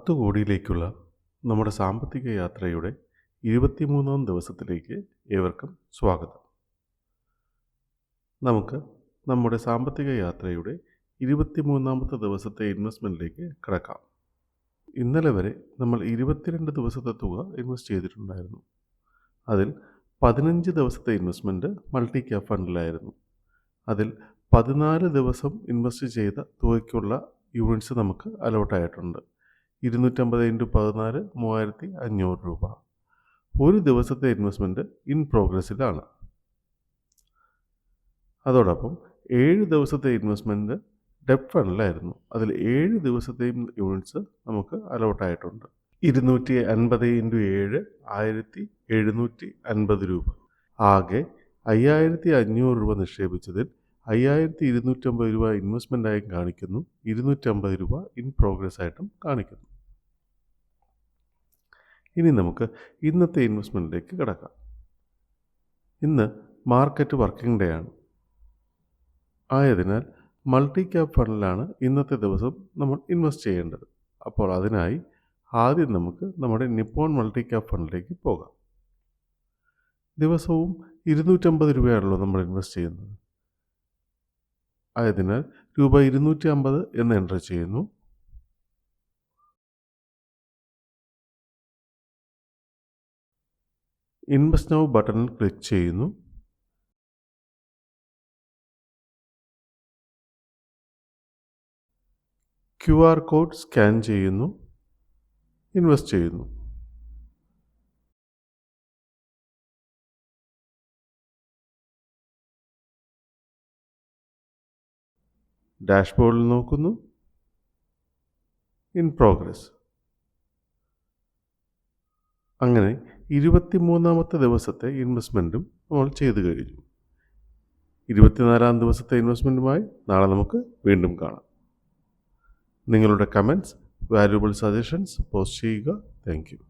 പത്ത് കോടിയിലേക്കുള്ള നമ്മുടെ സാമ്പത്തിക യാത്രയുടെ ഇരുപത്തിമൂന്നാം ദിവസത്തിലേക്ക് ഏവർക്കും സ്വാഗതം. നമുക്ക് നമ്മുടെ സാമ്പത്തിക യാത്രയുടെ ഇരുപത്തിമൂന്നാമത്തെ ദിവസത്തെ ഇൻവെസ്റ്റ്മെന്റിലേക്ക് കിടക്കാം. ഇന്നലെ വരെ നമ്മൾ ഇരുപത്തിരണ്ട് ദിവസത്തെ തുക ഇൻവെസ്റ്റ് ചെയ്തിട്ടുണ്ടായിരുന്നു. അതിൽ പതിനഞ്ച് ദിവസത്തെ ഇൻവെസ്റ്റ്മെന്റ് മൾട്ടി ക്യാപ് ഫണ്ടിലായിരുന്നു. അതിൽ പതിനാല് ദിവസം ഇൻവെസ്റ്റ് ചെയ്ത തുകയ്ക്കുള്ള യൂണിറ്റ്സ് നമുക്ക് അലോട്ടായിട്ടുണ്ട് ഇരുന്നൂറ്റമ്പത് ഇന്റു പതിനാല് മൂവായിരത്തി അഞ്ഞൂറ് രൂപ. ഒരു ദിവസത്തെ ഇൻവെസ്റ്റ്മെന്റ് ഇൻ പ്രോഗ്രസ്സിലാണ് അതോടൊപ്പം ഏഴ് ദിവസത്തെ ഇൻവെസ്റ്റ്മെന്റ് ഡെപ്റ്റ് ഫണ്ടിലായിരുന്നു അതിൽ ഏഴ് ദിവസത്തെയും യൂണിറ്റ്സ് നമുക്ക് അലോട്ടായിട്ടുണ്ട് ഇരുന്നൂറ്റി അൻപത് ഇന്റു ഏഴ് ആയിരത്തി എഴുന്നൂറ്റി അൻപത് രൂപ. ആകെ അയ്യായിരത്തി അഞ്ഞൂറ് രൂപ നിക്ഷേപിച്ചതിൽ അയ്യായിരത്തി ഇരുന്നൂറ്റമ്പത് രൂപ ഇൻവെസ്റ്റ്മെന്റായും കാണിക്കുന്നു. ഇരുന്നൂറ്റമ്പത് രൂപ ഇൻ പ്രോഗ്രസ് ആയിട്ടും കാണിക്കുന്നു. ഇനി നമുക്ക് ഇന്നത്തെ ഇൻവെസ്റ്റ്മെന്റിലേക്ക് കിടക്കാം. ഇന്ന് മാർക്കറ്റ് വർക്കിംഗ് ഡേ ആണ്. ആയതിനാൽ മൾട്ടി ക്യാപ് ഫണ്ടിലാണ് ഇന്നത്തെ ദിവസം നമ്മൾ ഇൻവെസ്റ്റ് ചെയ്യേണ്ടത്. അപ്പോൾ അതിനായി ആദ്യം നമുക്ക് നമ്മുടെ നിപ്പോൺ മൾട്ടി ക്യാപ് ഫണ്ടിലേക്ക് പോകാം. ദിവസവും ഇരുന്നൂറ്റമ്പത് രൂപയാണല്ലോ നമ്മൾ ഇൻവെസ്റ്റ് ചെയ്യുന്നത്. ആയതിനാൽ രൂപ ഇരുന്നൂറ്റി അമ്പത് എന്ന് എന്റർ ചെയ്യുന്നു. ഇൻവെസ്റ്റ് നൗ ബട്ടണിൽ ക്ലിക്ക് ചെയ്യുന്നു. ക്യു ആർ കോഡ് സ്കാൻ ചെയ്യുന്നു. ഇൻവെസ്റ്റ് ചെയ്യുന്നു. ഡാഷ്ബോർഡിൽ നോക്കുന്നു. In progress. അങ്ങനെ ഇരുപത്തിമൂന്നാമത്തെ ദിവസത്തെ ഇൻവെസ്റ്റ്മെന്റും നമ്മൾ ചെയ്തു കഴിഞ്ഞു. ഇരുപത്തിനാലാം ദിവസത്തെ ഇൻവെസ്റ്റ്മെന്റുമായി നാളെ നമുക്ക് വീണ്ടും കാണാം. നിങ്ങളുടെ കമന്റ്സ് വാല്യുബിൾ സജഷൻസ് പോസ്റ്റ് ചെയ്യുക. താങ്ക്